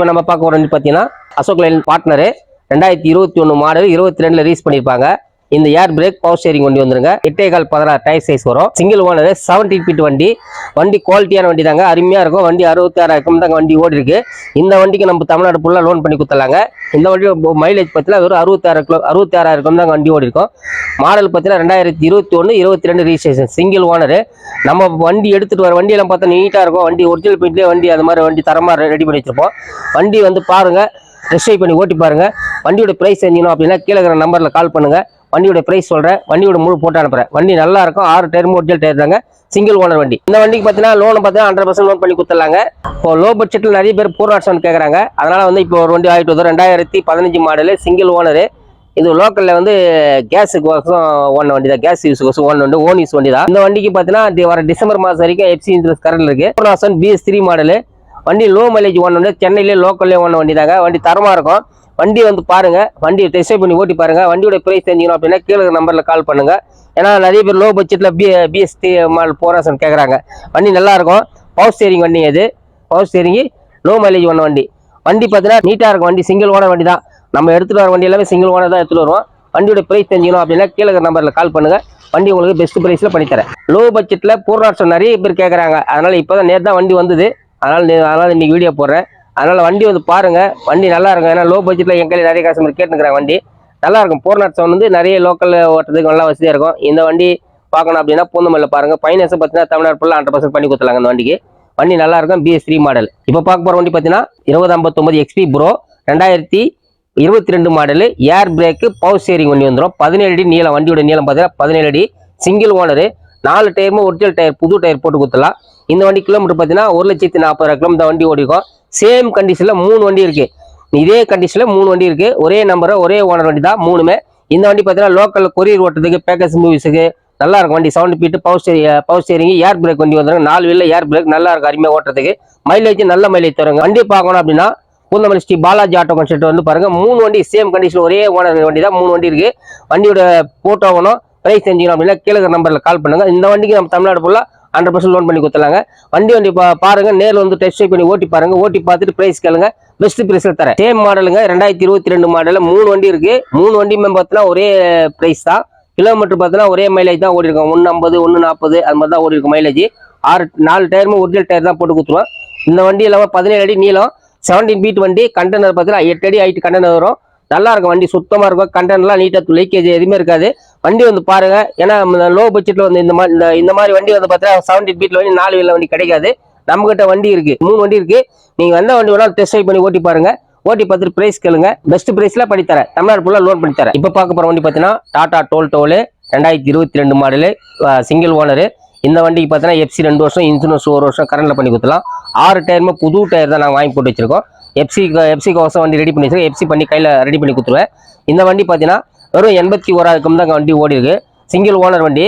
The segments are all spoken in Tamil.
இப்போ நம்ம பார்க்க போகிற பார்த்தீங்கன்னா அசோக் லைன் பார்ட்னரு ரெண்டாயிரத்தி இருபத்தி ஒன்று மாடல் இருபத்தி ரெண்டில் ரீஸ் பண்ணியிருப்பாங்க இந்த ஏர் பிரேக் பவர் ஸ்டேரிங் வண்டி வந்துருங்க. எட்டே கால் பதினாறு டயர் சைஸ் வரும். சிங்கிள் ஓனர் செவன்டீன் ஃபீட் வண்டி. வண்டி குவாலிட்டியான வண்டி தாங்க. அருமையாக இருக்கும். வண்டி அறுபத்தாறாயிரம் தாங்க வண்டி ஓடி இருக்கு இந்த வண்டிக்கு நம்ம தமிழ்நாடு ஃபுல்லாக லோன் பண்ணி கொடுத்துலாங்க இந்த வண்டி மைலேஜ் பார்த்தீங்கன்னா வெறும் அறுபத்தாறு கிலோ அறுபத்தாறாயிரம் தாங்க வண்டி ஓடி இருக்கும் மாடல் பார்த்தீங்கன்னா ரெண்டாயிரத்தி இருபத்தி ஒன்று இருபத்தி ரெண்டு ரிஜிஸ்ட்ரேஷன் சிங்கிள் ஓனரு நம்ம வண்டி எடுத்துட்டு வர வண்டியெல்லாம் பார்த்தா நீட்டாக இருக்கும். வண்டி ஒரிஜினல் பெயிண்ட்லேயே வண்டி அது மாதிரி வண்டி தரமாக ரெடி பண்ணி வச்சிருப்போம். வண்டி வந்து பாருங்கள் ரெஜிஸ்ட்ரை பண்ணி ஓட்டி பாருங்கள் வண்டியோட ப்ரைஸ் தெரிஞ்சிக்கணும் அப்படின்னா கீழே இருக்கிற நம்பரில் கால் பண்ணுங்கள் வண்டியோட பிரைஸ் சொல்கிறேன் வண்டியோட முழு போட்டு அனுப்புகிறேன் வண்டி நல்லா இருக்கும். ஆறு டேர் ஒரிஜினல் டேர் தாங்க சிங்கிள் ஓனர் வண்டி. இந்த வண்டிக்கு பார்த்தீங்கன்னா லோன் பார்த்தீங்கன்னா ஹண்ட்ரட் பர்சன்ட் லோன் பண்ணி கொடுத்துடலாங்க. இப்போ லோ பட்ஜெட்டில் நிறைய பேர் ஃபோர் நாட் செவன் கேட்குறாங்க அதனால் வந்து இப்போ ஒரு வண்டி ஆகிட்டு வருது ரெண்டாயிரத்தி பதினஞ்சு மாடலு சிங்கிள் ஓனரு இது லோக்கலில் வந்து கேஸுக்கு வருஷம் ஓன வண்டி தான். கேஸ் யூஸ் வருஷம் ஓன் வண்டி ஓன் யூஸ் வண்டி தான். இந்த வண்டிக்கு பார்த்தீங்கன்னா வர டிசம்பர் மாதம் வரைக்கும் எஃப்சி இன்சூரன்ஸ் கரண்ட் இருக்குது four nought seven BS three model வண்டி லோ மைலேஜ் ஓன வண்டி. சென்னையிலே லோக்கல்லே ஓன வண்டி தாங்க. வண்டி தரமாக இருக்கும். வண்டி வந்து பாருங்க. வண்டி டெஸ்ட் பண்ணி ஓட்டி பாருங்கள் வண்டியோட ப்ரைஸ் தெரிஞ்சுக்கணும் அப்படின்னா கீழே நம்பரில் கால் பண்ணுங்கள் ஏன்னா நிறைய பேர் லோ பட்ஜெட்டில் பி பிஎஸ்டி மாடல் போராசன் கேட்குறாங்க வண்டி நல்லா இருக்கும். பவர் ஸ்டேரிங் வண்டி இது பவர் ஸ்டேரிங் லோ மைலேஜ் பண்ண வண்டி. வண்டி பார்த்தீங்கன்னா நீட்டாக இருக்கும். வண்டி சிங்கிள் ஓனர் வண்டி தான். நம்ம எடுத்துகிட்டு வர வண்டி எல்லாமே சிங்கிள் ஓனர் தான் எடுத்துகிட்டு வருவோம். வண்டியோட ப்ரைஸ் தெரிஞ்சிக்கணும் அப்படின்னா கீழே நம்பரில் கால் பண்ணுங்க. வண்டி உங்களுக்கு பெஸ்ட் ப்ரைஸில் பண்ணித்தரேன். லோ பட்ஜெட்டில் பூர்ணாட்சம் நிறைய பேர் கேட்குறாங்க அதனால் இப்போ தான் நேற்று தான் வண்டி வந்தது. அதனால் அதனால் இன்றைக்கி வீடியோ போடுறேன். அதனால் வண்டி வந்து பாருங்க. வண்டி நல்லா இருக்கும். ஏன்னா லோ பட்ஜெட்டில் எங்கள் கையில் நிறைய கஸ்டமர் கேட்டுக்கிறாங்க வண்டி. நல்லா இருக்கும். போர்நாட் சவுன் வந்து நிறைய லோக்கல் ஓட்டுறதுக்கு நல்லா வசதியாக இருக்கும். இந்த வண்டி பார்க்கணும் அப்படின்னா பூந்தமல்லில் பாருங்க. ஃபைனான்ஸ் பார்த்தீங்கன்னா தமிழ்நாடு ஃபுல்லாக ஹண்ட்ரட் பர்சன்ட் பண்ணி கொடுத்துலாங்க இந்த வண்டிக்கு. வண்டி நல்லா இருக்கும். பிஎஸ் த்ரீ மாடல் இப்போ பார்க்க போகிற வண்டி பார்த்தீங்கன்னா இருபது ஐம்பத்தொம்பது எக்ஸ்பி ப்ரோ ரெண்டாயிரத்தி இருபத்தி ரெண்டு model air brake power steering வண்டி வந்துடும் பதினேழு அடி நீளம் வண்டியோட நீளம் பார்த்தீங்கன்னா பதினேழு அடி. சிங்கிள் ஓனரு நாலு டயருமே ஒரிஜினல் டயர் புது டயர் போட்டு கொடுத்துலாம் இந்த வண்டி கிலோமீட்டர் பார்த்தீங்கன்னா ஒரு லட்சத்தி நாற்பது கிலோமீட்டர் வண்டி ஓடிக்கும். சேம் கண்டிஷனில் மூணு வண்டி இருக்குது இதே கண்டிஷனில் மூணு வண்டி இருக்குது ஒரே நம்பர் ஒரே ஓனர் வண்டி தான் மூணுமே. இந்த வண்டி பார்த்தீங்கன்னா லோக்கல் கொரியர் ஓட்டுறதுக்கு பேக்கேஜ் மூவிஸுக்கு நல்லா இருக்கும். வண்டி sound feet power steer power steering air brake வண்டி வந்துருங்க நாலு வீலில் ஏர் பிரேக் நல்லா இருக்கும் அருமையாக ஓட்டுறதுக்கு. மைலேஜ் நல்ல மைலேஜ் தருங்க. வண்டி பார்க்கணும் அப்படின்னா பூந்தமல்லி ஸ்ரீ பாலாஜி ஆட்டோ கான்செப்ட் வந்து பாருங்கள் மூணு வண்டி சேம் கண்டிஷன் ஒரே ஓனர் வண்டி தான். மூணு வண்டி இருக்குது வண்டியோட போட்டோ ஆகணும் ப்ரைஸ் தெரிஞ்சுக்கணும் அப்படின்னா கீழே நம்பரில் கால் பண்ணுங்க. இந்த வண்டிக்கு நம்ம தமிழ்நாடு ஃபுல்லாக ஹண்ட்ரட் பர்சன்ட் லோன் பண்ணி கொடுத்துலாங்க வண்டி வண்டி பா- பாருங்க நேரில் வந்து டெஸ்ட் பண்ணி ஓட்டி பாருங்க. ஓட்டி பார்த்துட்டு ப்ரைஸ் கேளுங்க. பெஸ்ட் ப்ரைஸில் தரேன். சேம் மாடலுங்க ரெண்டாயிரத்தி இருபத்தி ரெண்டு மாடலில் மூணு வண்டி இருக்கு. மூணு வண்டியுமே பார்த்தீங்கன்னா ஒரே ப்ரைஸ் தான். கிலோமீட்டர் பார்த்தீங்கன்னா ஒரே மைலேஜ் தான் ஓடி இருக்கும் ஒன்று ஐம்பது ஒன்று நாற்பது அது மாதிரி தான் ஓடி இருக்கும் மைலேஜ் ஆறு நாலு டயருமே ஒரிஜினல் டயர் தான் போட்டு கொடுத்துருவோம் இந்த வண்டி இல்லாமல் பதினேழு அடி நீளம். செவன்டீன் பீட் வண்டி கண்டெய்னர் பார்த்தீங்கன்னா எட்டு அடி ஹைட் கண்டெய்னர் வரும். நல்லா இருக்கும். வண்டி சுத்தமாக இருக்கும். கண்டென்ட்லாம் நீட்டாக லீக்கேஜ் எதுவுமே இருக்காது. வண்டி வந்து பாருங்க. ஏன்னா லோ பட்ஜெட்டில் வந்து இந்த மாதிரி இந்த இந்த மாதிரி வண்டி வந்து பார்த்தீங்கன்னா செவன்டி பீட்டில் வண்டி நாலு வீல வண்டி கிடைக்காது. நம்மகிட்ட வண்டி இருக்கு. மூணு வண்டி இருக்கு. நீங்கள் எந்த வண்டி வேணாலும் டெஸ்ட் ட்ரைவ் பண்ணி ஓட்டி பாருங்க. ஓட்டி பார்த்துட்டு ப்ரைஸ் கேளுங்க. பெஸ்ட் ப்ரைஸ்லாம் பண்ணி தரேன். தமிழ்நாடு ஃபுல்லாக லோன் பண்ணி தரேன். இப்போ பார்க்க போகிற வண்டி பார்த்தீங்கன்னா டாடா டோல் டோலு ரெண்டாயிரத்தி இருபத்தி ரெண்டு மாடலு சிங்கிள் ஓனரு இந்த வண்டிக்கு பார்த்தீங்கன்னா எஃப்சி ரெண்டு வருஷம் இன்சூரன்ஸ் ஒரு வருஷம் கரண்டில் பண்ணி கொடுத்துலாம் ஆறு டயருமே புது டயர் தான் நாங்கள் வாங்கி போட்டு வச்சிருக்கோம். எஃப்சி எஃப்சி கோசம் வண்டி ரெடி பண்ணி வச்சிருக்கேன் எஃப்சி பண்ணி கையில் ரெடி பண்ணி கொடுத்துருவேன். இந்த வண்டி பார்த்தீங்கன்னா வெறும் எண்பத்தி ஓராயிரம் தான் வண்டி ஓடி இருக்கு சிங்கிள் ஓனர் வண்டி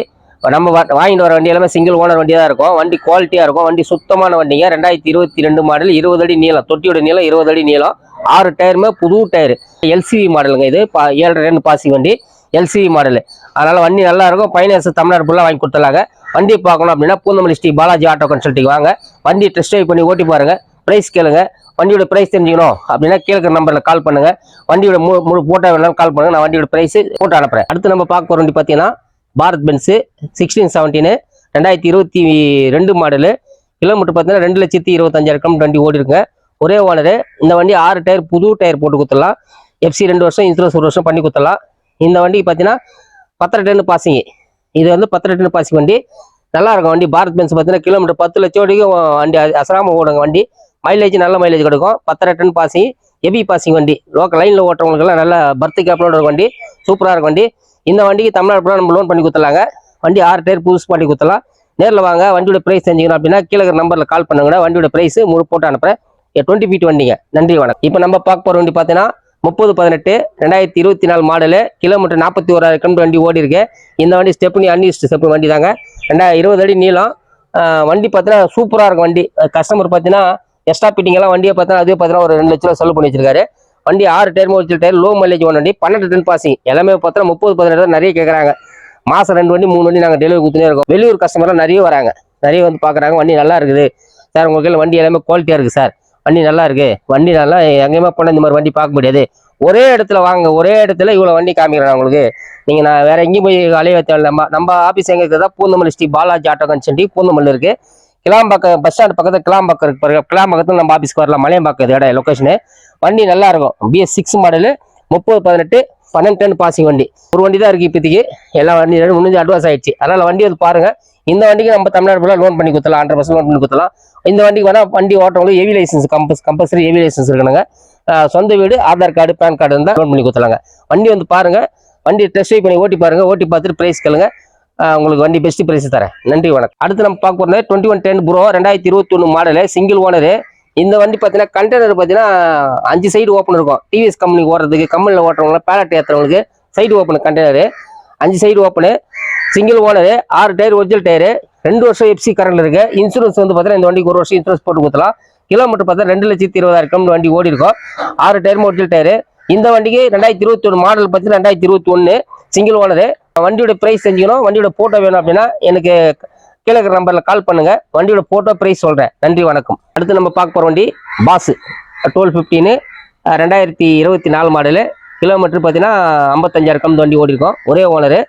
நம்ம வாங்கிட்டு வர வண்டி எல்லாமே சிங்கிள் ஓனர் வண்டி தான் இருக்கும். வண்டி குவாலிட்டியாக இருக்கும். வண்டி சுத்தமான வண்டிங்க. ரெண்டாயிரத்தி இருபத்தி ரெண்டு மாடல் இருபது அடி நீளம். தொட்டியோட நீளம் இருபது அடி நீளம். ஆறு டயருமே புது டயர் எல்சிவி மாடலுங்க இது. பா ஏழரை ரெண்டு பாசி வண்டி. எல்சிவி மாடலு அதனால் வண்டி நல்லா இருக்கும். ஃபைனான்ஸ் தமிழ்நாடு ஃபுல்லாக வாங்கி கொடுத்துலாங்க வண்டி பார்க்கணும் அப்படின்னா பூந்தமல்லி ஸ்ரீ பாலாஜி ஆட்டோ கன்சல்ட்டிங் வாங்க. வண்டி டெஸ்ட் ட்ரைவ் பண்ணி ஓட்டி பாருங்கள் ப்ரைஸ் கேளுங்க. வண்டியோட ப்ரைஸ் தெரிஞ்சுக்கணும். அப்படின்னா கீழே நம்பரில் கால் பண்ணுங்க. வண்டியோட முழு முழு போட்டோ வேணாலும் கால் பண்ணுங்க. நான் வண்டியோட ப்ரைஸ் போட்டு அனுப்புறேன். அடுத்து நம்ம பார்க்க போகிற வண்டி பார்த்தீங்கன்னா பாரத் பென்ஸு சிக்ஸ்டீன் செவன்டீனு ரெண்டாயிரத்தி இருபத்தி ரெண்டு மாடலு கிலோமீட்டர் பார்த்தீங்கன்னா ரெண்டு லட்சத்தி இருபத்தஞ்சாயிரம் கிலோமீட்டர் வண்டி ஓடி ஒரே ஓனரு இந்த வண்டி ஆறு டயர் புது டயர் போட்டு கொடுத்துடலாம் எஃப்சி ரெண்டு வருஷம் இன்சூரன்ஸ் ஒரு வருஷம் பண்ணி கொடுத்துடலாம் இந்த வண்டிக்கு பார்த்தீங்கன்னா பத்தரை டன்னு பாசிங்க இது வந்து பத்தரை டன்னு பாசிங் வண்டி. நல்லா இருக்கும் வண்டி. பாரத் பென்ஸ் பார்த்தீங்கன்னா கிலோமீட்டர் பத்து லட்சம் வரைக்கும் வண்டி அசராமல் அசராம ஓடுங்க வண்டி. மைலேஜ் நல்ல மைலேஜ் கிடைக்கும். பத்தரை டன் பாசிங் ஹெவி பாசிங் வண்டி. லோக்கல் லைனில் ஓட்டுறவங்களுக்குலாம் நல்ல பர்த்து கேப்லோட வண்டி. சூப்பராக இருக்கும் வண்டி. இந்த வண்டிக்கு தமிழ்நாடு ஃபுல்லாக நம்ம லோன் பண்ணி கொடுத்துலாங்க வண்டி ஆறு டயர் புதுசு பண்ணி கொடுத்துலாம் நேரில் வாங்க வண்டியோட ப்ரைஸ் தெரிஞ்சுக்கணும் அப்படின்னா கீழே நம்பரில் கால் பண்ணுங்க வண்டியோட ப்ரைஸ் முழு போட்டு அனுப்புறேன். டுவெண்ட்டி ஃபீட் வண்டிங்க. நன்றி வணக்கம். இப்போ நம்ம பார்க்க போகிற வண்டி பார்த்தீங்கன்னா முப்பது பதினெட்டு ரெண்டாயிரத்தி இருபத்தி நாலு மாடலு கிலோமீட்டர் நாற்பத்தி ஓராயிரம் கிலோமீட்டர் வண்டி ஓடி இருக்கு. இந்த வண்டி ஸ்டெப்னி அன்யூஸ்ட் ஸ்டெப் வண்டி தாங்க. ரெண்டாயிரம் இருபது அடி நீளம். வண்டி பார்த்தீங்கன்னா சூப்பராக இருக்கும் வண்டி. கஸ்டமர் பார்த்தீங்கன்னா எக்ஸ்ட்ரா ஃபிட்டிங் எல்லாம் வண்டியை பார்த்தா அதுவே பார்த்தீங்கன்னா ஒரு ரெண்டு லட்ச ரூபா செலவு பண்ணி வச்சிருக்காரு. வண்டி ஆறு டயர் ஒரு டயர் லோ மைலேஜ் ஒன் வண்டி பன்னெண்டு டன் பாசிங் எல்லாமே பார்த்தா முப்பது பதினெட்டு தான் நிறைய கேட்குறாங்க மாதம் ரெண்டு வண்டி மூணு வண்டி நாங்கள் டெலிவரி கொடுத்துனே இருக்கோம். வெளியூர் கஸ்டமர்லாம் நிறைய வராங்க. நிறைய வந்து பார்க்குறாங்க வண்டி நல்லா இருக்குது. சார் உங்கள் கையில் வண்டி எல்லாமே குவாலிட்டியாக இருக்குது சார். வண்டி நல்லா இருக்குது வண்டி நல்லா எங்கேயுமே போனால் இந்த மாதிரி வண்டி பார்க்க முடியாது. ஒரே இடத்துல வாங்க ஒரே இடத்துல இவ்வளோ வண்டி காமிக்கிறேன் உங்களுக்கு. நீங்கள் நான் வேறு எங்கேயும் போய் அலைய தேவை நம்ம நம்ம ஆஃபீஸ் எங்கே இருக்குதா? பூந்தமல்லி ஸ்ரீ பாலாஜி ஆட்டோ கன்சல்டி பூந்தமல்லி இருக்குது கிளாம்பாக்கம் பஸ் ஸ்டாண்ட் பக்கத்தில் கிளாம்பாக்கம் இருக்கு பாருங்க. கிளாம்பாக்கத்தில் நம்ம ஆஃபீஸ்க்கு வரலாம். மலையம்பாக்கம் இது இடம் லொக்கேஷனு வண்டி நல்லா இருக்கும். பிஎஸ் சிக்ஸ் மாடலு முப்பது பதினெட்டு பன்னெண்டு டன் பாசிங் வண்டி. ஒரு வண்டி தான் இருக்குது இப்போதைக்கு. எல்லா வண்டி முன்னஞ்சு முடிஞ்சு அட்வான்ஸ் ஆயிடுச்சு. அதனால் வண்டி வந்து பாருங்க. இந்த வண்டிக்கு நம்ம தமிழ்நாடு ஃபுல்லாக லோன் பண்ணி கொடுத்தலாம் ஹண்ட்ரட் பர்சன்ட் லோன் பண்ணி கொடுத்தலாம் இந்த வண்டிக்கு வேணால் வண்டி ஓட்டவங்களுக்கு ஹெவி லைசன்ஸ் கம்பஸ் கம்பல்சரி ஹெவி லைசன்ஸ் இருக்கணுங்க. சொந்த வீடு ஆதார் கார்டு பேன் கார்டு இருந்தால் லோன் பண்ணி கொடுத்தலாங்க வண்டி வந்து பாருங்க. வண்டி டெஸ்ட் பண்ணி ஓட்டி பாருங்கள் ஓட்டி பார்த்துட்டு ப்ரைஸ் கேளுங்க. உங்களுக்கு வண்டி பெஸ்ட் பிரைஸ் தரேன். நன்றி வணக்கம். அடுத்து நம்ம பார்க்க போகிறது டுவெண்ட்டி ஒன் டென் ப்ரோ ரெண்டாயிரத்தி இருபத்தி ஒன்று மாடலு சிங்கிள் ஓனரு இந்த வண்டி பார்த்தீங்கன்னா கண்டெய்னர் பார்த்தீங்கன்னா அஞ்சு சைடு ஓப்பன் இருக்கும். டிவிஎஸ் கம்பெனிக்கு ஓடுறதுக்கு கம்பெனியில் ஓட்டுறவங்க பேலட் ஏற்றுறவங்களுக்கு சைடு ஓப்பன் கண்டெய்னரு அஞ்சு சைடு ஓப்பனு சிங்கிள் ஓனரு ஆறு டயர் ஒரிஜினல் டயரு ரெண்டு வருஷம் எஃப்சி கரண்ட் இருக்குது இன்சூரன்ஸ் வந்து பார்த்தீங்கன்னா இந்த வண்டிக்கு ஒரு வருஷம் இன்சூரன்ஸ் போட்டு கொடுத்தலாம் கிலோமீட்டர் பார்த்தா ரெண்டு லட்சத்தி இருபதாயிரம் கிலோமீட்டர் வண்டி ஓடி இருக்கும். ஆறு டயர் ஒரிஜினல் டயரு இந்த வண்டிக்கு ரெண்டாயிரத்தி இருபத்தி ஒன்று மாடல் பார்த்தீங்கன்னா ரெண்டாயிரத்தி இருபத்தி ஒன்று சிங்கிள் ஓனரு வண்டியோட ப்ரைஸ் தெரிஞ்சுக்கணும். வண்டியோட போட்டோ வேணும் அப்படின்னா எனக்கு கீழே இருக்கிற நம்பர்ல கால் பண்ணுங்க. வண்டியோட போட்டோ ப்ரைஸ் சொல்றேன். நன்றி வணக்கம். அடுத்து நம்ம பார்க்க போற வண்டி பாஸ். டுவெல் ஃபிஃப்டின்னு ரெண்டாயிரத்தி இருபத்தி நாலு மாடலு கிலோமீட்டர் பார்த்தீங்கன்னா ஐம்பத்தஞ்சாயிரம் கம்மி வண்டி ஓடிருக்கோம். ஒரே ஓனரு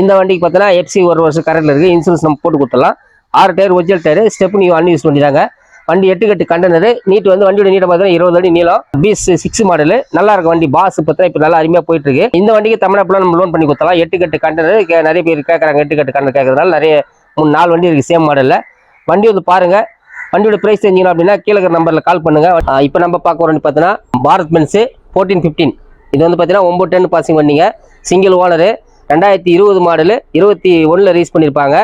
இந்த வண்டிக்கு பார்த்தீங்கன்னா எஃப்சி ஒரு வருஷம் கரண்ட்ல இருக்கு. இன்சூரன்ஸ் நம்ம போட்டு கொடுத்துடலாம். ஆறு tyre original tyre step new unused வண்டி வண்டி எட்டு கட்டு கண்டனர் நீட் வந்து வண்டியோட நீட்டை பார்த்தீங்கன்னா இருபது அடி நீளம். பீஸ் சிக்ஸ் மாடலு நல்லா இருக்கும் வண்டி. பாஸ் பார்த்தா இப்போ நல்லா அருமையாக போயிட்டு இருக்கு இந்த வண்டிக்கு தமிழ்நாட்டில் நம்ம லோன் பண்ணி கொடுத்தலாம் எட்டு கட்டு கண்டனர் நிறைய பேர் கேட்குறாங்க எட்டு கட்டு கண்டனர் கேட்கறதுனால நிறைய மூணு நாலு வண்டி இருக்கு. சேம் மாடலில் வண்டி வந்து பாருங்க. வண்டியோட பிரைஸ் தெரிஞ்சுக்கணும் அப்படின்னா கீழே இருக்கிற கால் பண்ணுங்க. இப்போ நம்ம பார்க்க வண்டி பார்த்தீங்கன்னா பாரத் பென்ஸ் ஃபோர்டீன் ஃபிஃப்டீன் இது வந்து பார்த்தீங்கன்னா ஒம்பது டென் பாசிங் வண்டிங்க. சிங்கிள் ஓனரு ரெண்டாயிரத்தி இருபது மாடலு இருபத்தி ஒன்றில் ரீஸ் பண்ணியிருப்பாங்க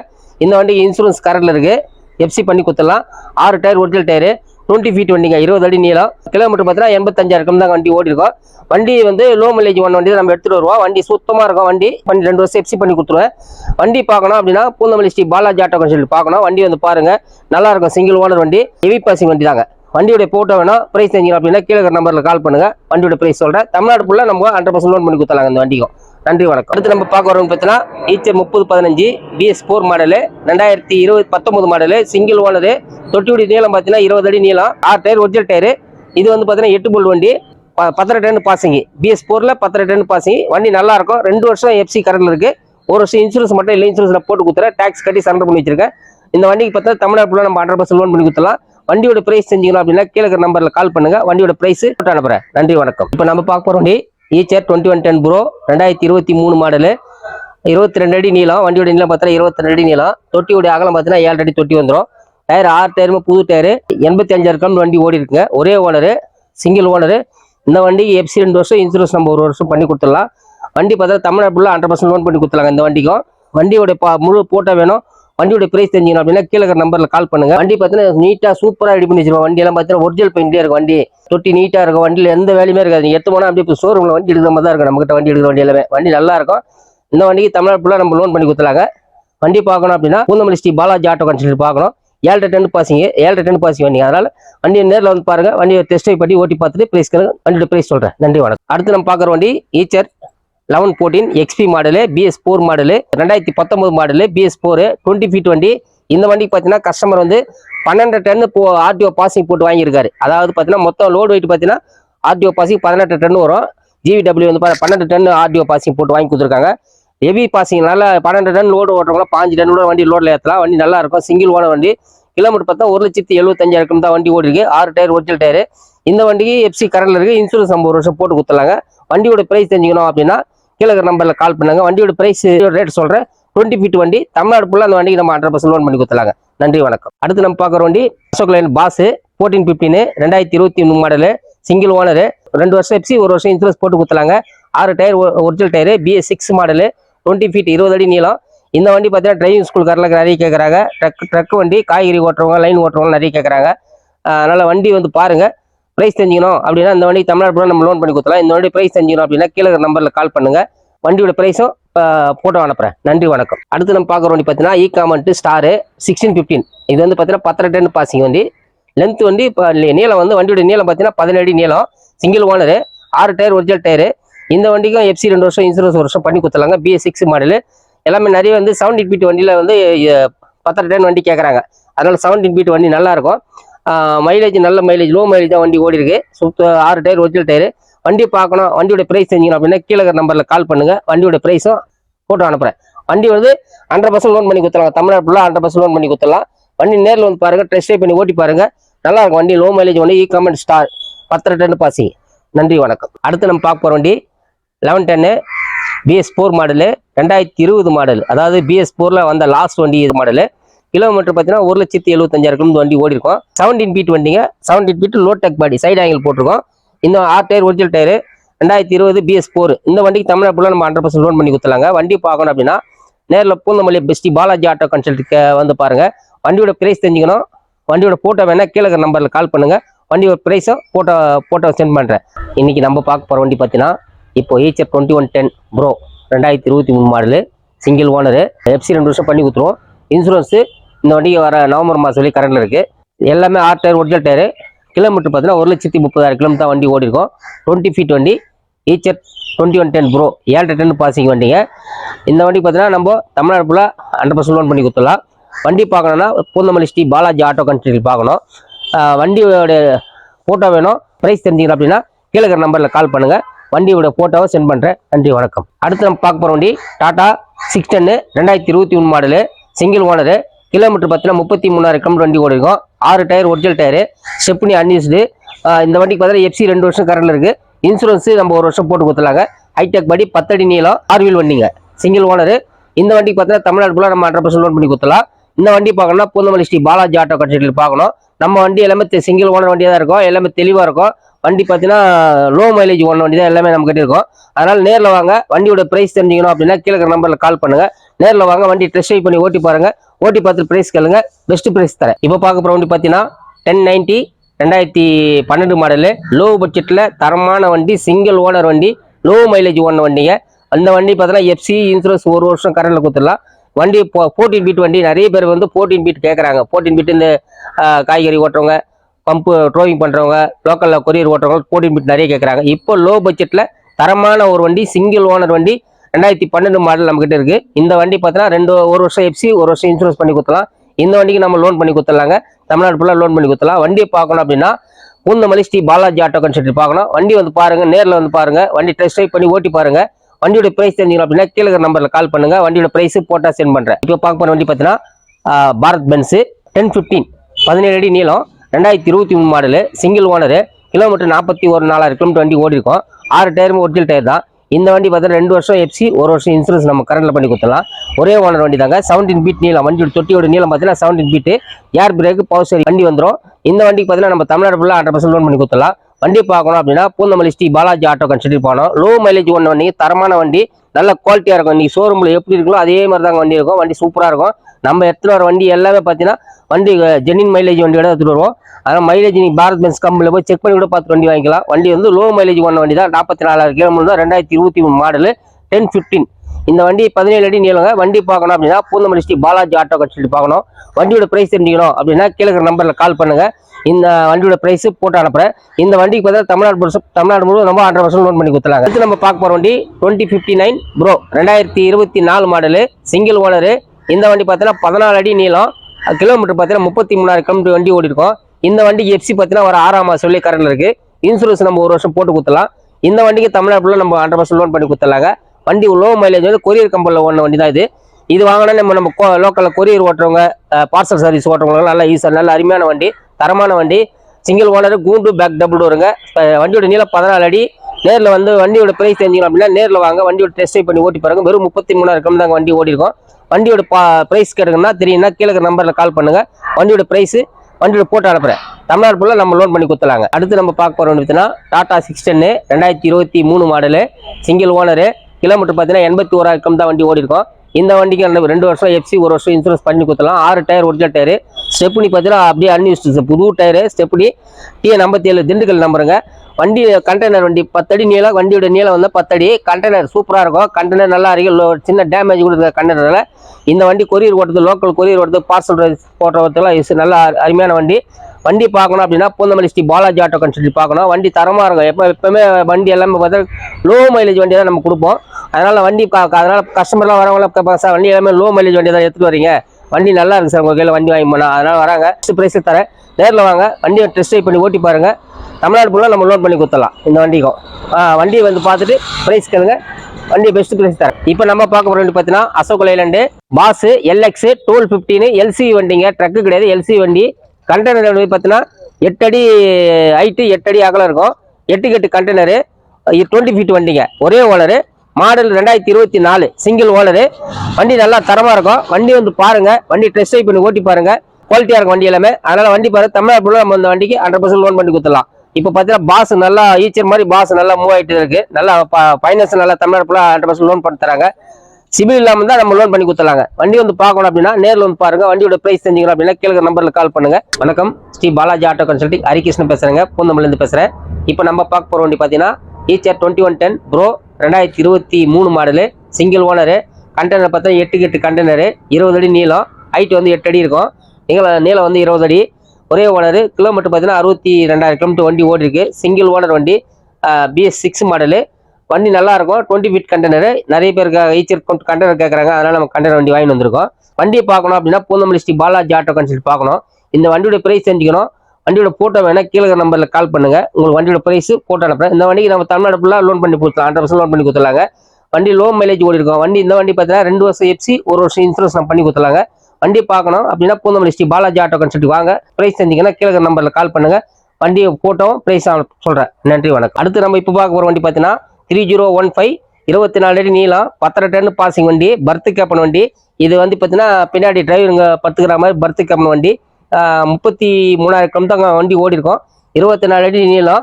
இந்த வண்டிக்கு இன்சூரன்ஸ் கரண்டில் இருக்குது எஃப்சி பண்ணி கொடுத்துடலாம் ஆறு tyre original tyre. Twenty feet வண்டிங்க இருபது அடி நீளம். கிலோமீட்டர் பார்த்தீங்கன்னா எண்பத்தஞ்சாயிரம் தான் வண்டி ஓடிருக்கும் வண்டி வந்து லோ மைலேஜ் ஒன் வண்டி நம்ம எடுத்துகிட்டு வருவோம். வண்டி சுத்தமாக இருக்கும். வண்டி வண்டி ரெண்டு வருஷம் எஃப்சி பண்ணி கொடுத்துருவேன் வண்டி பார்க்கணும் அப்படின்னா பூந்தமல்லி ஸ்ரீ பாலாஜி ஆட்டோ கன்சல்ட் பார்க்கணும். வண்டி வந்து பாருங்கள் நல்லாயிருக்கும் சிங்கிள் ஓனர் வண்டி ஹெவி பாசிங் வண்டி தாங்க வண்டியோட போட்டோ வேணும் ப்ரைஸ் தெரிஞ்சுக்கணும் அப்படின்னா கீழே இருக்கிற நம்பரில் கால் பண்ணுங்க. வண்டியோட ப்ரைஸ் சொல்கிறேன் தமிழ்நாடு ஃபுல்லாக நம்ம ஹண்ட்ரட் பர்சன்ட் லோன் பண்ணி கொடுத்தலாங்க அந்த வண்டிக்கும். நன்றி வணக்கம். அடுத்து நம்ம பார்க்க வரவங்க பார்த்தீங்கன்னா ஈச்சர் முப்பது பதினஞ்சு பிஎஸ் ஃபோர் மாடலு ரெண்டாயிரத்தி இருபது பத்தொன்பது மாடலு சிங்கிள் ஓனரு. தொட்டியுடைய நீளம் பார்த்தீங்கன்னா இருபது அடி நீளம். ஆறு டயர் ஒரிஜினல் டயரு இது வந்து பார்த்தீங்கன்னா எட்டு போல் வண்டி. ப- பத்தரை டன் பாசிங்க பிஎஸ் ஃபோரில் பத்தரை டன் பாசிங்க வண்டி நல்லா இருக்கும். ரெண்டு வருஷம் எஃப்சி கரண்ட்ல இருக்கு. ஒரு வருஷம் இன்சூரன்ஸ் மட்டும் இல்லை இன்சூரன்ஸ் போட்டு கொடுத்துறேன். டேக்ஸ் கட்டி சரண்டர் பண்ணி வச்சிருக்கேன். இந்த வண்டிக்கு பார்த்தா தமிழ்நாடு ஃபுல்லாக நம்ம ஹண்ட்ரட் பர்சன்ட் லோன் பண்ணி கொடுத்துலாம் வண்டியோட பிரைஸ் செஞ்சீங்களா அப்படின்னா கீழே நம்பரில் நம்பர்ல கால் பண்ணுங்க. வண்டியோட பிரைஸ் போட்டு அனுப்புறேன். நன்றி வணக்கம். இப்போ நம்ம பார்க்க போகிறோம் வண்டி Eicher twenty one ten pro ரெண்டாயிரத்தி இருபத்தி மூணு மாடலு இருபத்தி ரெண்டு அடி நீளம் வண்டியோட நீளம் பார்த்தீங்கன்னா இருபத்தி ரெண்டு அடி நீளம். தொட்டியோட அகலம் பார்த்தீங்கன்னா ஏழு அடி தொட்டி வந்துடும் டயர் ஆறு டயருமே புது டயரு எண்பத்தி அஞ்சாயிரம் கிலோமீட்டர் வண்டி ஓடி இருக்குங்க. ஒரே ஓனரு சிங்கிள் ஓனரு இந்த வண்டிக்கு எஃப்சி ரெண்டு வருஷம் இன்சூரன்ஸ் நம்ம ஒரு வருஷம் பண்ணி கொடுத்துடலாம். வண்டி பார்த்தா தமிழ்நாட்டில் ஹண்ட்ரட் பர்சன்ட் லோன் பண்ணி கொடுத்துலாங்க இந்த வண்டிக்கும். வண்டியோட பா முழு போட்டோ வேணும். வண்டியோட பிரைஸ் தெரிஞ்சுக்கணும் அப்படின்னா கீழே நம்பர்ல கால் பண்ணுங்க. வண்டி பார்த்தீங்கன்னா நீட்டாக சூப்பராக ரெடி பண்ணி வச்சிருக்கோம். வண்டி எல்லாம் பார்த்தீங்கன்னா ஒரிஜினல் பெயிண்ட்லேயே இருக்கும் வண்டி. தொட்டி நீட்டாக இருக்கும். வண்டியில் எந்த வேலையுமே இருக்காது. நீங்க எடுத்து போனா அப்படியே இப்போ ஷோரூமில் வண்டி எடுக்கிற மாதிரி தான் இருக்கும். நம்மகிட்ட வண்டி எடுக்கிற வண்டி எல்லாமே. வண்டி நல்லா இருக்கும். இந்த வண்டிக்கு தமிழ்நாடு ஃபுல்லாக நம்ம லோன் பண்ணி கொடுத்துலாங்க வண்டி பார்க்கணும் அப்படின்னா பூந்தமல்லி ஸ்ரீ பாலாஜி ஆட்டோ கன்சல்ட் பார்க்கணும். ஏழரை டென் பாசிங்க ஏழரை டென் பாசிங் வண்டிங்க அதனால வண்டியை நேரில் வந்து பாருங்க. வண்டியை டெஸ்ட் பண்ணி ஓட்டி பார்த்துட்டு பிரைஸ் வண்டியோட பிரைஸ் சொல்கிறேன் நன்றி வணக்கம். அடுத்து நம்ம பார்க்குற வண்டி Eicher eleven fourteen XP model BS four model ரெண்டாயிரத்தி பத்தொம்போது model BS four twenty feet வண்டி இந்த வண்டிக்கு பார்த்தீங்கன்னா கஸ்டமர் வந்து பன்னெண்டு டன்னு போ ஆர்டிஓ பாசிங் போட்டு வாங்கியிருக்காரு. அதாவது பார்த்தீங்கன்னா மொத்தம் லோடு வெயிட் பார்த்தீங்கன்னா ஆர்டிஓ பாசிங் பதினெட்டு டன் வரும். ஜிவிடபிள்யூ வந்து பன்னெண்டு டன் ஆர்டிஓ பாசிங் போட்டு வாங்கி கொடுத்துருக்காங்க. ஹெவி பாசிங்னால பன்னெண்டு டன் லோடு ஓட்டுறவங்க பாஞ்சு டன் கூட வண்டி லோடில் ஏற்றலாம் வண்டி நல்லா இருக்கும். சிங்கிள் ஓன வண்டி. கிலோமீட்டர் பார்த்தா ஒரு லட்சத்தி எழுபத்தஞ்சாயிரம் தான் வண்டி ஓடிருக்கு. ஆறு டயர் ஒரிஜினல் டயரு. இந்த வண்டிக்கு எஃப்சி கரண்ட்ல இருக்குது இன்சூரன்ஸ் ஐம்பது வருஷம் போட்டு கொடுத்துலாங்க வண்டியோட ப்ரைஸ் தெரிஞ்சுக்கணும் அப்படின்னா கீழே நம்பரில் நம்பர்ல கால் பண்ணுங்க. வண்டியோட பிரைஸ் ரேட் சொல்றேன். டுவெண்ட்டி ஃபீட் வண்டி தமிழ்நாடு ஃபுல்லாக அந்த வண்டிக்கு நம்ம ஹண்ட்ரட் பர்சன்ட் லோன் பண்ணி கொடுத்துலாங்க நன்றி வணக்கம். அடுத்து நம்ம பார்க்குற வண்டி Ashok Leyland boss fourteen fifteen ரெண்டாயிரத்தி இருபத்தி மூணு மாடலு சிங்கிள் ஓனரு ரெண்டு வருஷம் எப்சி ஒரு வருஷம் இன்சூரன்ஸ் போட்டு கொடுத்துலாங்க ஆறு tyre original tyre BS six model twenty feet இருபது அடி நீளம். இந்த வண்டி பார்த்தீங்கன்னா டிரைவிங் ஸ்கூல்காரில் நிறைய கேட்குறாங்க ட்ரக் ட்ரக் வண்டி காய்கறி ஓட்டுறவங்க லைன் ஓட்டுறவங்க நிறைய கேட்குறாங்க அதனால் வண்டி வந்து பாருங்கள் ப்ரைஸ் தெரிஞ்சிக்கணும். அப்படின்னா இந்த வண்டி தமிழ்நாடு பூரா நம்ம லோன் பண்ணி கொடுத்தலாம் இந்த வண்டி ப்ரைஸ் தெரிஞ்சிக்கணும் அப்படின்னா கீழே நம்பரில் கால் பண்ணுங்க. வண்டியோட ப்ரைஸும் ஃபோட்டோ அனுப்புறேன். நன்றி வணக்கம். அடுத்து நம்ம பார்க்குற வண்டி பார்த்தீங்கன்னா Ecomet star sixteen fifteen இது வந்து பார்த்தீங்கன்னா பத்தரை டென் பாசிங் வண்டி. லென்த் வண்டி இப்போ நீளம் வந்து வண்டியோட நீளம் பார்த்தீங்கன்னா பதினேழு நீளம். சிங்கிள் ஓனரு ஆறு டயர் ஒரிஜினல் டயரு இந்த வண்டிக்கும் எஃப்சி ரெண்டு வருஷம் இன்சூரன்ஸ் ஒரு வருஷம் பண்ணி கொடுத்துலாங்க பிஎஸ் சிக்ஸ் மாடலு எல்லாமே நிறைய வந்து செவன்டீன் பீட் வண்டியில் வந்து பத்தரை டன் வண்டி கேட்குறாங்க அதனால் செவன்டீன் பீட் வண்டி நல்லா இருக்கும். மைலேஜ் நல்ல மைலேஜ் லோ மைலேஜ் தான் வண்டி ஓடி இருக்கு சுத்த ஆறு டயர் ஒரிஜினல் டயர் வண்டி பார்க்கணும் வண்டியோட ப்ரைஸ் தெரிஞ்சுக்கணும் அப்படின்னா கீழே நம்பரில் கால் பண்ணுங்கள் வண்டியோட ப்ரைஸும் ஃபோட்டோ அனுப்புறேன். வண்டி வந்து ஹண்ட்ரட் பர்சன்ட் லோன் பண்ணி கொடுத்துலாம் தமிழ்நாடு ஃபுல்லாக ஹண்ட்ரட் பர்சன்ட் லோன் பண்ணி கொடுத்துலாம் வண்டி நேரில் வந்து பாருங்க டெஸ்ட் ட்ரைவ் பண்ணி ஓட்டி பாருங்கள் நல்லா இருக்கும் வண்டி லோ மைலேஜ் வண்டி இ கமெண்ட் ஸ்டார் பத்தரை டென் பாசிங் நன்றி வணக்கம். அடுத்து நம்ம பார்க்க போகிற வண்டி eleven ten BS four model ரெண்டாயிரத்தி இருபது மாடல் அதாவது பிஎஸ் ஃபோரில் வந்த லாஸ்ட் வண்டி இது மாடலு கிலோமீட்டர் பார்த்தீங்கன்னா ஒரு லட்சத்தி எழுபத்தஞ்சாயிரம் கிலோமீட்டர் வண்டி ஓடி இருக்கும் செவன்டீன் பீட் வண்டிங்க. Seventeen feet low deck body side angle போட்டிருக்கோம். இந்த ஆறு டயர் ஒரிஜினல் டயரு ரெண்டாயிரத்தி இருபது பிஎஸ் ஃபோர் இந்த வண்டிக்கு தமிழ்நாட்டில் நம்ம ஹண்ட்ரட் பர்சன்ட் லோன் பண்ணி கொடுத்துலாங்க வண்டி பார்க்கணும் அப்படின்னா நேரில் பூந்தமல்லி பெஸ்டி பாலாஜி ஆட்டோ கன்சல்ட்டுக்கு வந்து பாருங்கள் வண்டியோட ப்ரைஸ் தெரிஞ்சுக்கணும். வண்டியோட ஃபோட்டோ வேணால் கீழே நம்பரில் கால் பண்ணுங்கள் வண்டியோட ப்ரைஸும் ஃபோட்டோ ஃபோட்டோ சென்ட் பண்ணுறேன் இன்றைக்கி நம்ம பார்க்க போகிற வண்டி பார்த்தீங்கன்னா இப்போ Eicher twenty one ten pro ரெண்டாயிரத்தி இருபத்தி மூணு மாடலு சிங்கிள் ஓனரு எஃப்சி ரெண்டு வருஷம் பண்ணி கொடுத்துருவோம். இன்சூரன்ஸு இந்த வண்டிக்கு வர நவம்பர் மாதம் சொல்லி கரண்டில் இருக்குது எல்லாமே ஆறு டயர் ஒரிஜினல் டயரு கிலோமீட்டர் பார்த்தீங்கன்னா ஒரு லட்சத்தி முப்பதாயிரம் கிலோமீட்டர் வண்டி ஓடிருக்கும் டுவெண்ட்டி ஃபீட் வண்டி Eicher twenty one ten pro ஏழரை டென் பாசிங் வண்டிங்க. இந்த வண்டி பார்த்தீங்கன்னா நம்ம தமிழ்நாடு ஃபுல்லாக ஹண்ட்ரட் பர்சன்ட் லோன் பண்ணி கொடுத்துடலாம். வண்டி பார்க்கணுன்னா பூந்தமல்லி ஸ்ரீ பாலாஜி ஆட்டோ கன்ஸ்ட்ரக்ஷன் பார்க்கணும். வண்டியோட ஃபோட்டோ வேணும். ப்ரைஸ் தெரிஞ்சுக்கணும் அப்படின்னா கீழே இருக்கிற நம்பரில் கால் பண்ணுங்கள் வண்டியோட ஃபோட்டோவை சென்ட் பண்ணுறேன் நன்றி வணக்கம். அடுத்து நம்ம பார்க்க போகிற வண்டி டாட்டா சிக்ஸ் டென்னு ரெண்டாயிரத்தி இருபத்தி மூணு மாடலு சிங்கிள் ஓனரு கிலோமீட்டர் பார்த்தீங்கன்னா முப்பத்தி மூணாயிரம் கிலோமீட்டர் வண்டி ஓடி இருக்கும் ஆறு tyre original tyre. Stepney unused இந்த வண்டிக்கு பார்த்தீங்கன்னா எஃப்சி ரெண்டு வருஷம் கரண்டில் இருக்குது இன்சூரன்ஸு நம்ம ஒரு வருஷம் போட்டு கொடுத்துலாங்க ஹைடெக் படி பத்தடி நீளம் ஆர்வீல் வண்டிங்க. சிங்கிள் ஓனரு இந்த வண்டிக்கு பார்த்தீங்கன்னா தமிழ்நாடு ஃபுல்லாக நம்ம ஹண்ட்ரட் பர்சன்ட் லோன் பண்ணி கொடுத்துலாம் இந்த வண்டி பார்க்கணும்னா பூந்தமல்லி ஸ்ரீ பாலாஜி ஆட்டோ கட்சியில் பார்க்கணும். நம்ம வண்டி எல்லாமே சிங்கிள் ஓனர் வண்டியாக தான் இருக்கும். எல்லாமே தெளிவாக இருக்கும். வண்டி பார்த்தீங்கன்னா லோ மைலேஜ் ஓன வண்டி தான் எல்லாமே நம்ம கிட்ட இருக்கும். நேரில் வாங்க. வண்டியோட ப்ரைஸ் தெரிஞ்சுக்கணும் அப்படின்னா கீழே இருக்கிற நம்பரில் கால் பண்ணுங்கள் நேரில் வாங்க. வண்டி டெஸ்ட் ட்ரைவ் பண்ணி ஓட்டி பாருங்கள் ஓட்டி பார்த்து ப்ரைஸ் கேளுங்க. பெஸ்ட் ப்ரைஸ் தரேன். இப்போ பார்க்க போகிற வண்டி பார்த்தீங்கன்னா டென் நைன்ட்டி ரெண்டாயிரத்தி பன்னெண்டு மாடலு லோ பட்ஜெட்டில் தரமான வண்டி சிங்கிள் ஓனர் வண்டி லோ மைலேஜ் ஓன வண்டிங்க. அந்த வண்டி பார்த்தீங்கன்னா எஃப்சி இன்சூரன்ஸ் ஒரு வருஷம் கரண்டில் கொடுத்துடலாம். வண்டி ஃபோர்டீன் பீட் வண்டி. நிறைய பேர் வந்து ஃபோர்டீன் பீட் கேட்குறாங்க ஃபோர்டீன் பீட் இந்த காய்கறி ஓட்டுறவங்க பம்பு ட்ரோவிங் பண்ணுறவங்க லோக்கலில் கொரியர் ஓட்டுறவங்க ஃபோர்டீன் பீட் நிறைய கேட்குறாங்க இப்போ லோ பட்ஜெட்டில் தரமான ஒரு வண்டி சிங்கிள் ஓனர் வண்டி ரெண்டாயிரத்தி பன்னெண்டு மாடல் நம்மகிட்ட இருக்கு. இந்த வண்டி பார்த்தீங்கன்னா ரெண்டு ஒரு வருஷம் எஃப்சி ஒரு வருஷம் இன்சூரன்ஸ் பண்ணி கொடுத்தலாம் இந்த வண்டிக்கு நம்ம லோன் பண்ணி கொடுத்துடலாங்க. தமிழ்நாடு ஃபுல்லாக லோன் பண்ணி கொடுத்தலாம் வண்டியை பார்க்கணும் அப்படின்னா பூந்தமல்லி ஸ்ரீ பாலாஜி ஆட்டோ கன்சல்ட் பார்க்கணும். வண்டி வந்து பாருங்க நேரில் வந்து பாருங்க. வண்டி டெஸ்ட் ட்ரைவ் பண்ணி ஓட்டி பாருங்க. வண்டியோட பிரைஸ் தெரிஞ்சுக்கணும் அப்படின்னா கீழே நம்பரில் கால் பண்ணுங்க. வண்டியோட பிரைஸ் போட்டா சென்ட் பண்ணுறேன் இப்போ பார்க்க போகிற வண்டி பார்த்தீங்கன்னா பாரத் பென்ஸு டென் ஃபிஃப்டீன் பதினேழு அடி நீளம். ரெண்டாயிரத்தி இருபத்தி மூணு மாடலு சிங்கிள் ஓனரு கிலோமீட்டர் நாற்பத்தி ஒரு நாலாயிரம் கிலோமீட்டர் வண்டி ஓடிருக்கோம் ஆறு டயரும் ஒரிஜினல் டயர் தான். இந்த வண்டி பார்த்தீங்கன்னா ரெண்டு வருஷம் எஃப்சி ஒரு வருஷம் இன்சூரன்ஸ் நம்ம கரண்ட்டில் பண்ணி கொடுத்துலாம் ஒரே ஓனர் வண்டி தாங்க. செவன்டீன் பீட் நீளம் வண்டியோட தொட்டியோட நீளம் பார்த்தீங்கன்னா seventeen feet air brake power சரி வண்டி வந்துடும் இந்த வண்டிக்கு பார்த்தீங்கன்னா நம்ம தமிழ்நாடு ஃபுல்லாக ஹண்ட்ரட் பர்சன்ட் லோன் பண்ணி கொடுத்துலாம் வண்டி பார்க்கணும் அப்படின்னா பூந்தமல்லி ஸ்ரீ பாலாஜி ஆட்டோ கன்சிடர் பண்ணணும். லோ மைலேஜ் ஒன்று வண்டி தரமான வண்டி நல்ல குவாலிட்டியாக இருக்கும். நீ ஷோரூமில் எப்படி இருக்கோ அதே மாதிரி தாங்க வண்டி இருக்கும். வண்டி சூப்பராக இருக்கும். நம்ம எடுத்துகிட்டு வர வண்டி எல்லாமே பார்த்தீங்கன்னா வண்டி ஜென்னின் மைலேஜ் வண்டியோட எடுத்துகிட்டு வருவோம். அதனால் மைலேஜ் நீங்கள் பாரத் பென்ஸ் கம்பெனியில் போய் செக் பண்ணி கூட பார்த்து வண்டி வாங்கிக்கலாம். வண்டி வந்து லோ மைலேஜ் போன வண்டி தான். நாற்பத்தி நாலாயிரம் கிலோமீட்டர் தான் ரெண்டாயிரத்தி இருபத்தி மூணு மாடலு டென் ஃபிஃப்டின் இந்த வண்டி பதினேழு அடி நீளங்க. வண்டி பார்க்கணும் அப்படின்னா பூந்தமல்லி ஸ்ரீ பாலாஜி ஆட்டோ கன்சல்ட் பார்க்கணும். வண்டியோட ப்ரைஸ் தெரிஞ்சுக்கணும் அப்படின்னா கீழே நம்பரில் கால் பண்ணுங்கள் இந்த வண்டியோட ப்ரைஸு போட்டு அனுப்புகிறேன் இந்த வண்டிக்கு பார்த்தா தமிழ்நாடு முழுசும் தமிழ்நாடு முழுவதும் நம்ம ஹண்ட்ரட் பர்சன்ட் லோன் பண்ணி கொடுத்துலாங்க அடுத்து நம்ம பார்க்க போகிற வண்டி டுவெண்ட்டி ஃபிஃப்டி நைன் ப்ரோ ரெண்டாயிரத்தி இருபத்தி நாலு மாடலு சிங்கிள் ஓனரு இந்த வண்டி பார்த்தீங்கன்னா பதினாலு அடி நீளம் கிலோமீட்டர் பார்த்தீங்கன்னா முப்பத்தி மூணாயிரம் கிலோமீட்டர் வண்டி ஓடிருக்கும் இந்த வண்டி எஃப்சி பார்த்தீங்கன்னா ஒரு ஆறாம் மாதம் சொல்லி கரண்ட் இருக்கு. இன்சூரன்ஸ் நம்ம ஒரு வருஷம் போட்டு கொடுத்தலாம் இந்த வண்டிக்கு தமிழ்நாட்டில் நம்ம ஹண்ட்ரட் பர்சன்ட் லோன் பண்ணி கொடுத்துலாங்க வண்டி லோ மைலேஜ் வந்து கொரியர் கம்பெனியில் ஓடின வண்டி தான் இது. இது வாங்கினா நம்ம நம்ம லோக்கலில் கொரியர் ஓட்டுறவங்க பார்சல் சர்வீஸ் ஓட்டுறவங்க நல்லா ஈஸியாக நல்ல அருமையான வண்டி தரமான வண்டி. சிங்கிள் ஓனர் கூண்டு பேக் டபுள் வருங்க வண்டியோட நீளம் பதினாலு அடி. நேரில் வந்து வண்டியோட பிரைஸ் தெரிஞ்சுக்கணும் அப்படின்னா நேரில் வாங்க வண்டியோட டெஸ்ட் பண்ணி ஓட்டி பாருங்க. வெறும் முப்பத்தி மூணாயிரம் கிலோமீட்டர் தாங்க வண்டி ஓடி இருக்கும் வண்டியோட பா ப்ரைஸ் கேட்டுங்கன்னா தெரியும்னா கீழே நம்பரில் கால் பண்ணுங்கள் வண்டியோட ப்ரைஸு வண்டியோட போட்டு அனுப்புகிறேன் தமிழ்நாடு ஃபுல்லாக நம்ம லோன் பண்ணி கொடுத்துலாங்க அடுத்து நம்ம பார்க்க போகிற பார்த்தீங்கன்னா டாடா சிக்ஸ் டென்னு ரெண்டாயிரத்தி இருபத்தி மூணு மாடலு சிங்கிள் ஓனரு கிலோமீட்டர் பார்த்தீங்கன்னா எண்பத்தி ஓராயிரம் தான் வண்டி ஓடி இருக்கும் இந்த வண்டிக்கு ரெண்டு- ரெண்டு வருஷம் எஃப்சி ஒரு வருஷம் இன்சூரன்ஸ் பண்ணி கொடுத்துலாம் ஆறு டயர் ஒரிஜினல் டயரு ஸ்டெப்னி பார்த்தீங்கன்னா அப்படியே அன்யூஸ்டு புது டயரு ஸ்டெப்னி டிஎன் ஐம்பத்தி ஏழு திண்டுக்கல் நம்பருங்க வண்டி கண்டெய்னர் வண்டி பத்தடி நீளம் வண்டியோட நீளம் வந்து பத்தடி. கண்டெய்னர் சூப்பராக இருக்கும். கண்டெய்னர் நல்லா இருக்கு லோ- சின்ன டேமேஜ் கொடுத்த கண்டெய்னரில் இந்த வண்டி கொரியர் ஓட்டுறது லோக்கல் கொரியர் ஓட்டுறது பார்சல் போடுறதுலாம் இஸ் நல்ல அருமையான வண்டி. வண்டி பார்க்கணும் அப்படின்னா பூந்தமல்லி ஸ்ரீ பாலாஜி ஆட்டோ கன்சல்ட்டி பார்க்கணும். வண்டி தரமாக இருக்கும். எப்போ எப்பவுமே வண்டி எல்லாமே பார்த்தா லோ மைலேஜ் வண்டி தான் நம்ம கொடுப்போம். அதனால் வண்டி பார்க்க அதனால் கஸ்டமர்லாம் வரவங்களாம் வண்டி எல்லாமே லோ மைலேஜ் வண்டி தான் எடுத்துகிட்டு வரீங்க. வண்டி நல்லா இருக்கு சார் உங்கள் கையில் வண்டி வாங்கி போனால் அதனால் வராங்க. ப்ரைஸ் தரேன். நேரில் வாங்க வண்டியை டெஸ்ட் ட்ரைவ் பண்ணி ஓட்டி பாருங்கள் தமிழ்நாடு ஃபுல்லாக நம்ம லோட் பண்ணி கொடுத்தலாம் இந்த வண்டிக்கும். வண்டியை வந்து பார்த்துட்டு ப்ரைஸ் கேளுங்க. வண்டி பெஸ்ட் ப்ரைஸ் தரேன். இப்போ நம்ம பார்க்க போகிற வண்டி பார்த்தீங்கன்னா அசோக் லைலண்டு பாஸு எல்எக்ஸு டூல் ஃபிஃப்டின்னு எல்சி வண்டிங்க. ட்ரக்கு கிடையாது எல்சி வண்டி. கண்டெய்னர் வண்டி பார்த்தீங்கன்னா எட்டு அடி ஹைட்டு எட்டு அடி அகலம் இருக்கும். எட்டு எட்டு கண்டெய்னரு டுவெண்ட்டி ஃபீட் வண்டிங்க. ஒரே ஓனரு மாடல் ரெண்டாயிரத்தி இருபத்தி நாலு சிங்கிள் ஓனரு. வண்டி நல்லா தரமாக இருக்கும். வண்டி வந்து பாருங்க வண்டி டெஸ்ட் ட்ரைவ் பண்ணி ஓட்டி பாருங்கள் குவாலிட்டியாக இருக்கும் வண்டி எல்லாமே. அதனால் வண்டி பாருங்க தமிழ்நாடு நம்ம இந்த வண்டிக்கு ஹண்ட்ரட் பர்சன்ட் லோன் பண்ணி கொடுத்துடலாம். இப்போ பார்த்தீங்கன்னா பாஸ் நல்லா ஈச்சர் மாதிரி பாஸ் நல்லா மூவ் ஆகிட்டு இருக்குது நல்லா ஃபைனான்ஸ் நல்லா தமிழ்நாடு ஃபுல்லாக ஹண்ட்ரட் பர்சன்ட் லோன் பண்ணி தராங்க. சிபில் இல்லாமல் தான் நம்ம லோன் பண்ணி கொடுத்துலாங்க வண்டி வந்து பார்க்கணும் அப்படின்னா நேரில் வந்து பாருங்க. வண்டியோட பிரைஸ் தெரிஞ்சுக்கணும் அப்படின்னா கீழே நம்பரில் கால் பண்ணுங்க. வணக்கம். ஸ்ரீ பாலாஜி ஆட்டோ கன்சல்டிங் ஹரிகிருஷ்ணன் பேசுறேங்க. பூந்தமல்லேருந்து பேசுகிறேன் இப்போ நம்ம பார்க்க போகிற வண்டி பார்த்தீங்கன்னா Eicher twenty one ten pro ரெண்டாயிரத்தி இருபத்தி மூணு மாடலு சிங்கிள் ஓனரு கண்டெய்னர் பார்த்தா எட்டுக்கு எட்டு கண்டெய்னரு இருபது அடி நீளம் ஹைட் வந்து எட்டு அடி இருக்கும். எங்களை நீளம் வந்து இருபது அடி. ஒரே ஓனர் கிலோமீட்டர் பார்த்தீங்கன்னா அறுபத்தி ரெண்டாயிரம் கிலோமீட்டர் வண்டி ஓடிருக்கு. சிங்கிள் ஓனர் வண்டி பிஎஸ் சிக்ஸ் மாடலு வண்டி நல்லா இருக்கும். டுவெண்ட்டி ஃபீட் கண்டெய்னரு நிறைய பேருக்கு ஈச்சர் கண்டெய்னர் கேட்குறாங்க அதனால் நம்ம கண்டெய்னர் வண்டி வாங்கி வந்திருக்கோம். வண்டியை பார்க்கணும் அப்படின்னா பூந்தமல்லி ஸ்ரீ பாலாஜி ஆட்டோ கன்சல்ட் பார்க்கணும். இந்த வண்டியோட ப்ரைஸ் தெரிஞ்சுக்கணும். வண்டியோட ஃபோட்டோ வேணால் கீழே நம்பரில் கால் பண்ணுங்கள் உங்களுக்கு வண்டியோட ப்ரைஸ் ஃபோட்டோ அனுப்புகிறேன் இந்த வண்டிக்கு நம்ம தமிழ்நாடு ஃபுல்லாக லோன் பண்ணி கொடுத்துலாம் ஹண்ட்ரட் பர்சன்ட் லோன் பண்ணி கொடுத்துலாங்க வண்டி லோ மைலேஜ் ஓடி இருக்கும் வண்டி இந்த வண்டி பார்த்தீங்கன்னா ரெண்டு வருஷம் எப்சி ஒரு வருஷம் இன்சூரன்ஸ் நம்ம பண்ணி கொடுத்துலாங்க வண்டி பார்க்கணும். அப்படின்னா பூந்தமல்லி ஸ்ரீ பாலாஜி ஆட்டோ கன்சல்ட் வாங்க. ப்ரைஸ் தெரிஞ்சிங்கன்னா கீழே நம்பரில் கால் பண்ணுங்க. வண்டியை போட்டோம் ப்ரைஸ் சொல்கிறேன் நன்றி வணக்கம். அடுத்து நம்ம இப்போ பார்க்க போகிற வண்டி பார்த்தீங்கன்னா த்ரீ ஜீரோ ஒன் ஃபைவ் இருபத்தி நாலு அடி நீளம் பத்தரை டன் பாசிங் வண்டி பர்த்து கேப்பன் வண்டி. இது வந்து பார்த்தீங்கன்னா பின்னாடி டிரைவருங்க பத்துக்கிற மாதிரி பர்த்து கேப்பன் வண்டி. முப்பத்தி மூணாயிரம் கிலோமீட்டர் வண்டி ஓடி இருக்கும் இருபத்தி நாலு அடி நீளம்.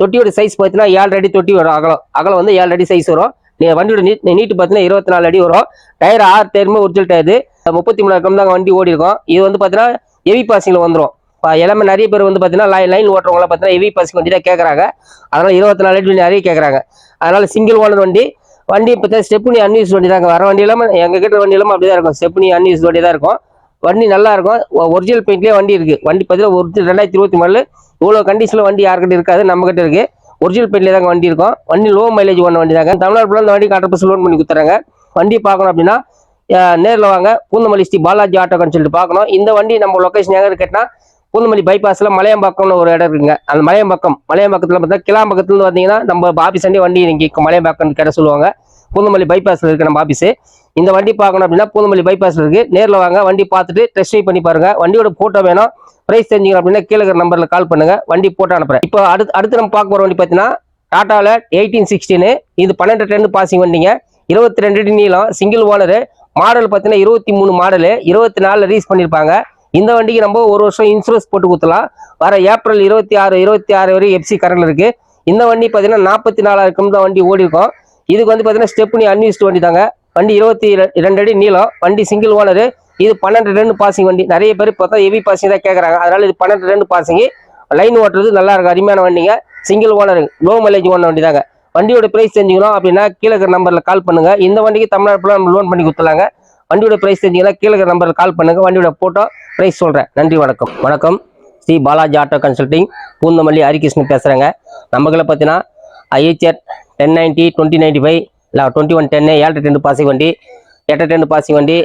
தொட்டியோட சைஸ் பார்த்தீங்கன்னா ஏழு அடி தொட்டி வரும் அகலம். அகலம் வந்து ஏழு அடி சைஸ் வரும். நீ வண்டியோட நீட் நீட்டு பார்த்தீங்கன்னா இருபத்தி நாலு அடி வரும். டயர் ஆறு டயருமே ஒரிஜினல் டயரு. முப்பத்தி மூணாயிரம் கிலோமீட்டர் வண்டி ஓடி இருக்கும் இது வந்து பார்த்தீங்கன்னா ஹெவி பாசிங்கில் வந்துடும் எல்லாமே நிறைய பேர் வந்து பார்த்தீங்கன்னா லைன் லைன் ஓட்டுறவங்களாம் பார்த்தீங்கன்னா ஹெவி பாசிங் வண்டி தான் கேட்குறாங்க அதனால் இருபத்தி நாலு வண்டி நிறைய கேட்குறாங்க அதனால் சிங்கிள் ஓனர் வண்டி. வண்டி இப்போ ஸ்டெப்னி அன்யூஸ் வண்டி தாங்க. வர வண்டி இல்லாமல் எங்கள் கிட்ட வண்டி இல்லாமல் அப்படி தான் இருக்கும் ஸ்டெப்னி அன்யூஸ் வண்டி தான் இருக்கும். வண்டி நல்லா இருக்கும். ஒரிஜினல் பெயிண்ட்லேயே வண்டி இருக்குது வண்டி பார்த்தீங்கன்னா ஒரிஜினல் ரெண்டாயிரத்தி இருபத்தி நாலு. இவ்வளோ கண்டிஷனில் வண்டி யார்கிட்ட இருக்காது? நம்மகிட்ட இருக்குது ஒரிஜினல் பெயிண்ட்லேயே தாங்க வண்டி இருக்கும். வண்டி லோ மைலேஜ் ஒன்று வண்டி தாங்க. தமிழ்நாடு அந்த இந்த வண்டி ஹண்ட்ரட் லோன் பண்ணி கொடுத்துறாங்க வண்டி பார்க்கணும் அப்படின்னா நேரில் வாங்க. பூந்தமல்லி ஸ்ரீ பாலாஜி ஆட்டோக்கன்னு சொல்லிட்டு பார்க்கணும். இந்த வண்டி நம்ம லொக்கேஷன் எங்கே இருக்கேன்னா பூந்தமல்லி பைபாஸில் மலையம்பாக்கம்னு ஒரு இடம் இருக்குங்க. அந்த மலையம்பாக்கம். மலையம்பாக்கத்தில் பார்த்தா கிளாம்பாக்கத்துல வந்தீங்கன்னா நம்ம ஆஃபீஸ் வண்டி வண்டி இங்கே மலையம்பாக்கம் கடை சொல்லுவாங்க. பூந்தமல்லி பைபாஸில் இருக்குது நம்ம ஆஃபீஸு இந்த வண்டி பார்க்கணும் அப்படின்னா பூந்தமல்லி பைபாஸில் இருக்குது நேரில் வாங்க வண்டி பார்த்துட்டு டெஸ்ட் ட்ரைவ் பண்ணி பாருங்கள் வண்டியோட ஃபோட்டோ வேணும். ப்ரைஸ் தெரிஞ்சுக்கணும் அப்படின்னா கீழே நம்பரில் கால் பண்ணுங்கள் வண்டி ஃபோட்டோ அனுப்புகிறேன் இப்போ அடுத்து அடுத்து நம்ம பார்க்க போகிற வண்டி பார்த்தீங்கன்னா டாட்டாவில் எயிட்டீன் சிக்ஸ்டீனு இது பன்னெண்டு டென் பாசிங் வண்டிங்க. இருபத்தி ரெண்டு அடி நீளம். சிங்கிள் ஓனரு மாடல் பார்த்தீங்கன்னா இருபத்தி மூணு மாடலு இருபத்தி நாலில் ரீஸ் பண்ணியிருப்பாங்க இந்த வண்டிக்கு நம்ம ஒரு வருஷம் இன்சூரன்ஸ் போட்டு கொடுத்துலாம் வர ஏப்ரல் இருபத்தி ஆறு இருபத்தி ஆறு வரை எஃப்சி கரண்ட் இருக்குது இந்த வண்டி பார்த்தீங்கன்னா நாற்பத்தி நாலாயிரம் தான் வண்டி ஓடி இருக்கும் இதுக்கு வந்து பார்த்தீங்கன்னா ஸ்டெப்னி அன்யூஸ்ட் வண்டி தாங்க. வண்டி இருபத்தி ரெண்டு அடி நீளம். வண்டி சிங்கிள் ஓனரு இது பன்னெண்டு ரெண்டு பாசிங் வண்டி. நிறைய பேர் பார்த்தா ஹெவி பாசிங் தான் கேட்குறாங்க அதனால இது பன்னெண்டு ரெண்டு பாசிங் லைன் ஓட்டுறது நல்லா இருக்கும். அருமையான வண்டிங்க. சிங்கிள் ஓனருங்க லோ மைலேஜ் ஓன வண்டி தாங்க வண்டியோட பிரைஸ் தெரிஞ்சுக்கணும் அப்படின்னா கீழே இருக்கிற நம்பரில் கால் பண்ணுங்க. இந்த வண்டிக்கு தமிழ்நாடு ஃபுல்லாக நம்ம லோன் பண்ணி கொடுத்துலாங்க வண்டியோட பிரைஸ் தெரிஞ்சுங்கன்னா கீழே இருக்கிற நம்பரில் கால் பண்ணுங்க. வண்டியோட போட்டோ பிரைஸ் சொல்கிறேன் நன்றி வணக்கம். வணக்கம். ஸ்ரீ பாலாஜி ஆட்டோ கன்சல்டிங் பூந்தமல்லி ஹரிகிருஷ்ணன் பேசுகிறேங்க நம்மகளை பார்த்தீங்கன்னா IHR ten ninety twenty ninety five இல்லை டுவெண்ட்டி ஒன் டென்னு ஏழு டென் பாசிங் வண்டி எட்டு டென் பாசிங் வண்டி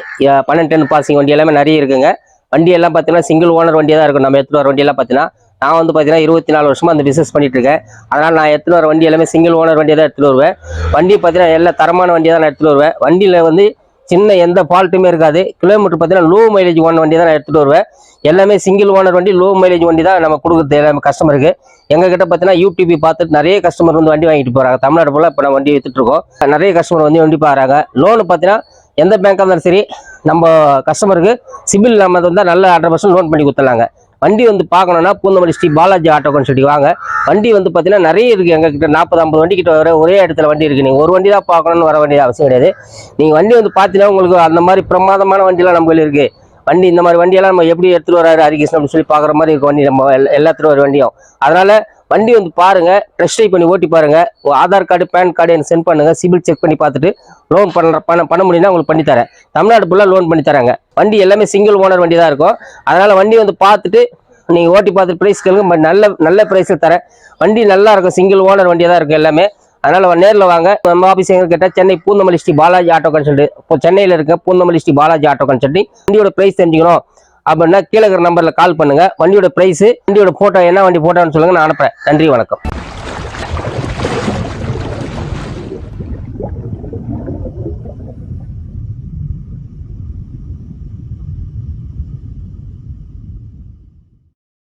பன்னெண்டு டென் பாசிங் வண்டி எல்லாமே நிறைய இருக்குங்க. வண்டி எல்லாம் பார்த்தீங்கன்னா சிங்கிள் ஓனர் வண்டியாக தான் இருக்கும். நம்ம எடுத்துகிட்டு வர வண்டியெல்லாம் பார்த்தீங்கன்னா நான் வந்து பார்த்தீங்கன்னா இருபத்தி நாலு வருஷமாக அந்த பிஸ்னஸ் பண்ணிட்டு இருக்கேன் அதனால் நான் எடுத்துகிட்டு வர வண்டி எல்லாமே சிங்கிள் ஓனர் வண்டியை தான் எடுத்துகிட்டு வருவேன். வண்டி பார்த்தீங்கன்னா எல்லா தரமான வண்டியை தான் நான் எடுத்துகிட்டு வருவேன். வண்டியில் வந்து சின்ன எந்த ஃபால்ட்டுமே இருக்காது. கிலோமீட்டர் பார்த்தீங்கன்னா லோ மைலேஜ் ஓன வண்டி தான் நான் எடுத்துகிட்டு வருவேன். எல்லாமே சிங்கிள் ஓனர் வண்டி லோ மைலேஜ் வண்டி தான் நம்ம கொடுக்குறது எல்லாமே கஸ்டமருக்கு எங்ககிட்ட பார்த்தீங்கன்னா யூடியூபி பார்த்துட்டு நிறைய கஸ்டமர் வந்து வண்டி வாங்கிட்டு போகிறாங்க தமிழ்நாடு போல் இப்போ நம்ம வண்டி வித்துட்டு இருக்கோம். நிறைய கஸ்டமர் வந்து வண்டி பாருறாங்க லோனு பார்த்தீங்கன்னா எந்த பேங்காக இருந்தாலும் சரி நம்ம கஸ்டமருக்கு சிபில் இல்லாமல் இருந்தால் நல்ல ஹண்ட்ரட் பர்சன்ட் லோன் பண்ணி கொடுத்துலாங்க வண்டி வந்து பார்க்கணுன்னா பூந்தமல்லி ஸ்ரீ பாலாஜி ஆட்டோ சொல்லி வாங்க. வண்டி வந்து பார்த்தீங்கன்னா நிறைய இருக்குது எங்ககிட்ட நாற்பது ஐம்பது வண்டி கிட்ட வர ஒரே இடத்துல வண்டி இருக்குது நீங்கள் ஒரு வண்டி தான் பார்க்கணும்னு வர வேண்டிய அவசியம் கிடையாது. நீங்கள் வண்டி வந்து பார்த்தீங்கன்னா உங்களுக்கு அந்த மாதிரி பிரமாதமான வண்டிலாம் நம்ம இருக்குது வண்டி இந்த மாதிரி வண்டியெல்லாம் நம்ம எப்படி எடுத்துகிட்டு வராரு ஹரிகிருஷ்ணன் அப்படின்னு சொல்லி பார்க்குற மாதிரி இருக்கும் வண்டி. நம்ம எல்லாத்துலேயும் ஒரு வண்டியும். அதனால் வண்டி வந்து பாருங்க டெஸ்ட் ட்ரைவ் பண்ணி ஓட்டி பாருங்கள் ஆதார் கார்டு பேன் கார்டு எனக்கு சென்ட் பண்ணுங்கள் சிபில் செக் பண்ணி பார்த்துட்டு லோன் பண்ணுற பண்ண பண்ண முடியும்னா உங்களுக்கு பண்ணித்தரேன் தமிழ்நாடு ஃபுல்லாக லோன் பண்ணி தராங்க. வண்டி எல்லாமே சிங்கிள் ஓனர் வண்டி தான் இருக்கும். அதனால் வண்டி வந்து பார்த்துட்டு நீங்கள் ஓட்டி பார்த்துட்டு ப்ரைஸ் கேளுங்க. நல்ல நல்ல ப்ரைஸில் தரேன். வண்டி நல்லா இருக்கும். சிங்கிள் ஓனர் வண்டியாக தான் இருக்கும் எல்லாமே. அதனால் நேரில் வாங்க. நம்ம ஆஃபீஸ் எங்கே கேட்டால் சென்னை பூந்தமல்லி ஸ்ரீ பாலாஜி ஆட்டோ கன்சல்ட் இப்போ சென்னையில் இருக்க பூந்தமல்லி ஸ்ரீ பாலாஜி ஆட்டோ கன்சல்டிங் வண்டியோட ப்ரைஸ் தெரிஞ்சுக்கணும். அப்படின்னா கீழே இருக்கிற நம்பரில் கால் பண்ணுங்கள் வண்டியோட ப்ரைஸு வண்டியோட ஃபோட்டோ என்ன வண்டி ஃபோட்டோன்னு சொல்லுங்கள் நான் அனுப்புகிறேன் நன்றி வணக்கம்.